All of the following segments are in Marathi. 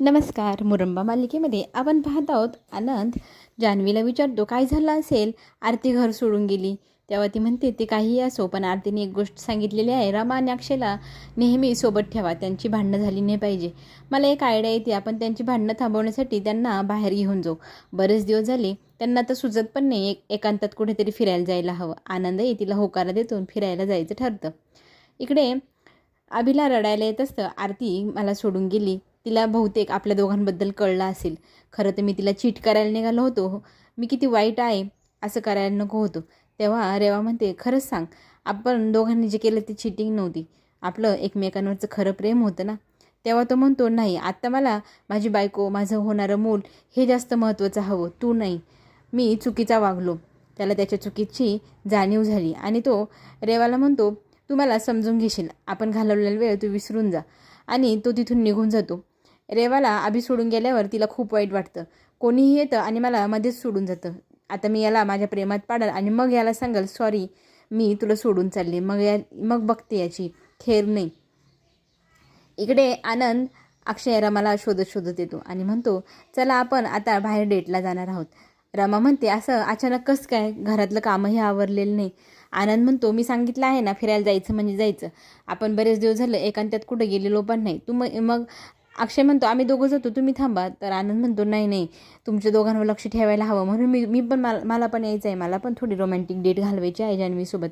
नमस्कार मुरंबा मालिकेमध्ये आपण पाहत आहोत आनंद. जान्हवीला विचारतो काय झालं असेल? आरती घर सोडून गेली. तेव्हा ती म्हणते ते काहीही असो पण आरतीने एक गोष्ट सांगितलेली आहे. रमा आणि अक्षयला नेहमी सोबत ठेवा. त्यांची भांडणं झाली नाही पाहिजे. मला एक आयडिया येते. आपण त्यांची भांडणं थांबवण्यासाठी त्यांना बाहेर घेऊन जाऊ. बरेच दिवस झाले त्यांना तर सुचत पण नाही. एक एकांतात कुठेतरी फिरायला जायला हवं. आनंदही तिला होकारा देतून फिरायला जायचं ठरतं. इकडे अभिला रडायला येत असतं आरती मला सोडून गेली. तिला बहुतेक आपल्या दोघांबद्दल कळलं असेल. खरं तर मी तिला चीट करायला निघालो होतो. मी किती वाईट आहे असं करायला नको होतो. तेव्हा रेवा म्हणते खरंच सांग आपण दोघांनी जे केलं ते चिटिंग नव्हती. आपलं एकमेकांवरचं खरं प्रेम होतं ना? तेव्हा तो म्हणतो नाही आत्ता मला माझी बायको माझं होणारं मूल हे जास्त महत्त्वाचं हवं. तू नाही. मी चुकीचा वागलो. त्याला त्याच्या चुकीची जाणीव झाली आणि तो रेवाला म्हणतो तू मला समजून घेशील. आपण घालवलेला वेळ तू विसरून जा आणि तो तिथून निघून जातो. रेवाला आभी सोडून गेल्यावर तिला खूप वाईट वाटतं. कोणीही येतं आणि मला मध्येच सोडून जातं. आता मी याला माझ्या प्रेमात पाडाल आणि मग याला सांगाल सॉरी मी तुला सोडून चालले. मग या मग बघते याची. खेर नाही. इकडे आनंद अक्षय रमाला शोधत शोधत येतो आणि म्हणतो चला आपण आता बाहेर डेटला जाणार आहोत. रमा म्हणते असं अचानक कसं काय? घरातलं कामही आवरलेलं नाही. आनंद म्हणतो मी सांगितलं आहे ना फिरायला जायचं म्हणजे जायचं. आपण बरेच दिवस झालं एकांत्यात कुठं गेलेलो पण नाही. तू मग मग अक्षय म्हणतो आम्ही दोघं जातो तुम्ही थांबा. तर आनंद म्हणतो नाही नाही तुमच्या दोघांवर लक्ष ठेवायला हवं. म्हणून मी मी पण मला मला पण यायचं आहे मला पण थोडी रोमॅन्टिक डेट घालवायची आहे जान्हवीसोबत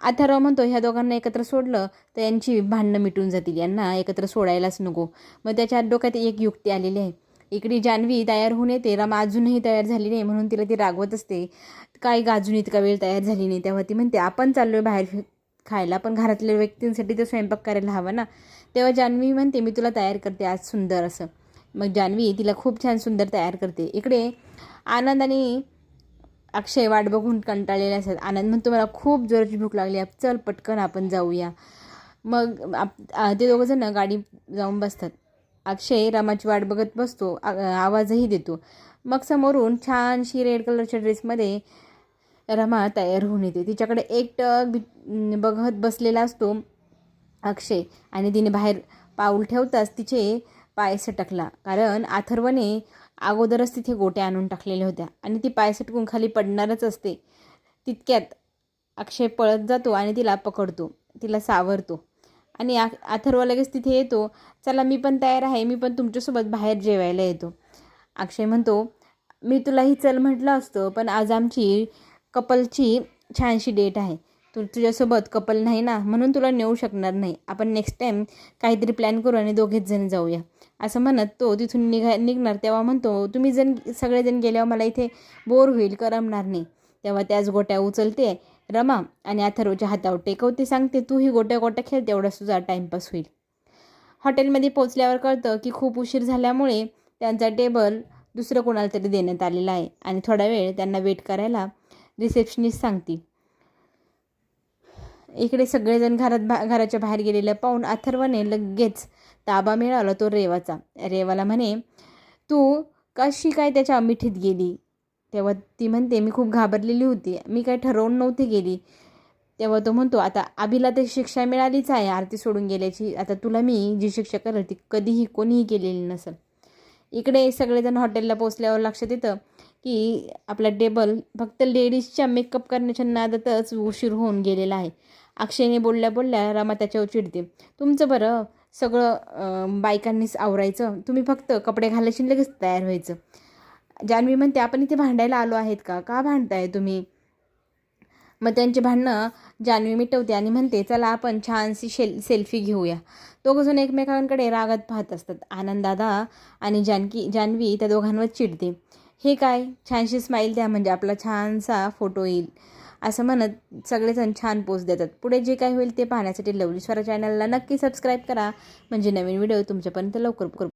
अथर्व म्हणतो ह्या दोघांना एकत्र सोडलं तर यांची भांडणं मिटून जातील यांना एकत्र सोडायलाच नको. मग त्याच्या डोक्यात एक युक्ती आलेली आहे. इकडे जान्हवी तयार होऊन येते रमा अजूनही तयार झाली नाही म्हणून तिला ती रागवत असते. काय गाजून इतका वेळ तयार झाली नाही? तेव्हा ती म्हणते आपण चाललो आहे बाहेर खायला पण घरातल्या व्यक्तींसाठी तर स्वयंपाक करायला हवा ना. तेव्हा जान्हवी म्हणते मी तुला तयार करते आज सुंदर असं. मग जान्हवी तिला खूप छान सुंदर तयार करते. इकडे आनंद आणि अक्षय वाट बघून कंटाळलेले असतात. आनंद म्हणतो मला खूप जोराची भूक लागली आहे. चल पटकन आपण जाऊया. मग आप ते दोघंजणं गाडी जाऊन बसतात. अक्षय रामाची वाट बघत बसतो. आ- आवाजही देतो. मग समोरून छानशी रेड कलरच्या ड्रेसमध्ये रमा तयार होऊन येते. तिच्याकडे एकटक बि- बघत बसलेला असतो. अक्षय आणि तिने बाहेर पाऊल ठेवताच तिचे पाय सटकला. कारण अथर्वने अगोदरच तिथे गोट्या आणून टाकलेल्या होत्या आणि ती पाय सटकून खाली पडणारच असते. तितक्यात अक्षय पळत जातो आणि तिला पकडतो. तिला सावरतो. आणि आ अथर्व लगेच तिथे येतो. चला मी पण तयार आहे. मी पण तुमच्यासोबत बाहेर जेवायला येतो. अक्षय म्हणतो मी तुलाही चल म्हटलं असतं पण आज आमची कपलची छानशी डेट आहे. तू तुझ्यासोबत कपल नाही ना म्हणून तुला नेऊ शकणार नाही. आपण नेक्स्ट टाईम काहीतरी प्लॅन करू आणि दोघेच जण जाऊया. असं म्हणत तो तिथून निघा निघणार. तेव्हा म्हणतो तुम्ही जण सगळेजण गेल्यावर मला इथे बोर होईल करमणार नाही. तेव्हा त्याच गोट्या उचलते रमा आणि अथर्वच्या हातावर टेकवते सांगते तू ही गोट्या गोट्या खेळ तेवढाच तुझा टाईमपास होईल. हॉटेलमध्ये पोचल्यावर कळतं की खूप उशीर झाल्यामुळे त्यांचा टेबल दुसरं कोणाला तरी देण्यात आलेला आहे. आणि थोडा वेळ त्यांना वेट करायला रिसेप्शनिस्ट सांगते इकडे सगळेजण घरात बा घराच्या बाहेर गेलेलं पाहून अथर्वने लगेच ताबा मिळाला तो रेवाचा. रेवाला म्हणे तू कशी काय त्याच्या मिठीत गेली? तेव्हा ती म्हणते मी खूप घाबरलेली होती. मी काय ठरवून नव्हती गेली. तेव्हा तो म्हणतो आता आबीला तर शिक्षा मिळालीच आहे आरती सोडून गेल्याची. आता तुला मी जी शिक्षा करेल ती कधीही कोणीही केलेली नसेल. इकडे सगळेजण हॉटेलला पोचल्यावर लक्षात येतं की आपला टेबल फक्त लेडीजच्या मेकअप करण्याच्या नादातच उशीर होऊन गेलेला आहे. अक्षयने बोलल्या बोलल्या रमा त्याच्यावर चिडते. तुमचं बरं सगळं बायकांनीच आवरायचं. तुम्ही फक्त कपडे घालायचे लगेच तयार व्हायचं. जान्हवी म्हणते आपण इथे भांडायला आलो आहेत का? का भांडताय तुम्ही? मग त्यांचे भांडणं जान्हवी मिटवते आणि म्हणते चला आपण छानशी शेल सेल्फी घेऊया. दोघंजण एकमेकांकडे रागात पाहत असतात. आनंददादा आणि जानकी जान्हवी त्या दोघांवर चिडते. हे काय? छानशी स्माईल द्या म्हणजे आपला छानसा फोटो येईल. असं म्हणत सगळेजण छान पोस्ट देतात. पुढे जे काय होईल ते पाहण्यासाठी लवली स्वरा चॅनलला नक्की सबस्क्राईब करा. म्हणजे नवीन व्हिडिओ तुमच्यापर्यंत लवकर